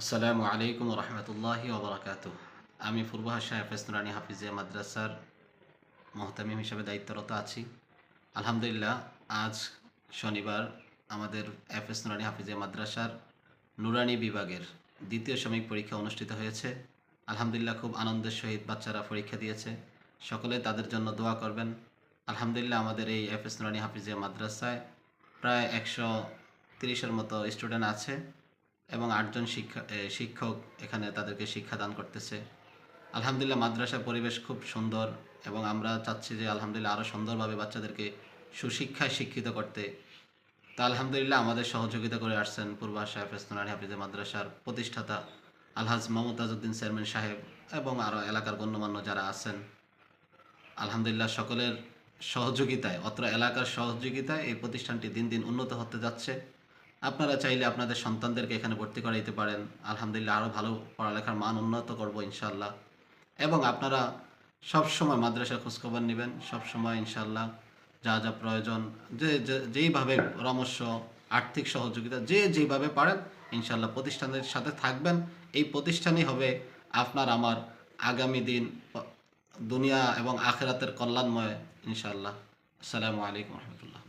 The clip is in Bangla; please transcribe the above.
আসসালামু আলাইকুম রহমতুল্লাহি ওবরাকাত আমি ফুরবাহা হাফেজ নুরানি হাফিজিয়া মাদ্রাসার মহতামিম হিসাবে দায়িত্বরত আছি। আলহামদুলিল্লাহ, আজ শনিবার আমাদের এফএস নুরানি হাফিজিয়া মাদ্রাসার নুরানি বিভাগের দ্বিতীয় সাময়িক পরীক্ষা অনুষ্ঠিত হয়েছে। আলহামদুলিল্লাহ, খুব আনন্দের সহিত বাচ্চারা পরীক্ষা দিয়েছে। সকলে তাদের জন্য দোয়া করবেন। আলহামদুলিল্লাহ, আমাদের এই এফএস নুরানি হাফিজিয়া মাদ্রাসায় প্রায় একশো তিরিশের মতো স্টুডেন্ট আছে। এবং আটজন শিক্ষা শিক্ষক এখানে তাদেরকে শিক্ষাদান করতেছে। আলহামদুলিল্লাহ মাদ্রাসা পরিবেশ খুব সুন্দর এবং আমরা চাচ্ছি যে আলহামদুলিল্লাহ আরও সুন্দরভাবে বাচ্চাদেরকে সুশিক্ষায় শিক্ষিত করতে। তা আলহামদুলিল্লাহ আমাদের সহযোগিতা করে আসছেন পূর্বাশা ফেস্তনানি হাফিজে মাদ্রাসার প্রতিষ্ঠাতা আলহাজ মমতাজউদ্দিন চেয়ারম্যান সাহেব এবং আরও এলাকার গণ্যমান্য যারা আছেন। আলহামদুলিল্লাহ সকলের সহযোগিতায়, অত্র এলাকার সহযোগিতায় এই প্রতিষ্ঠানটি দিন দিন উন্নত হতে যাচ্ছে। আপনারা চাইলে আপনাদের সন্তানদেরকে এখানে ভর্তি করাইতে পারেন। আলহামদুলিল্লাহ আরও ভালো পড়ালেখার মান উন্নত করব ইনশাল্লাহ এবং আপনারা সব সময় মাদ্রাসা খোঁজখবর নেবেন সব সময় ইনশাল্লাহ যা যা প্রয়োজন, যে, যে- যেইভাবে পরামর্শ, আর্থিক সহযোগিতা যে, যেইভাবে পারেন ইনশাল্লাহ প্রতিষ্ঠানের সাথে থাকবেন। এই প্রতিষ্ঠানই হবে আপনার আমার আগামী দিন, দুনিয়া এবং আখেরাতের কল্যাণময় ইনশাল্লাহ আসসালামু আলাইকুম রহমতুল্লাহ।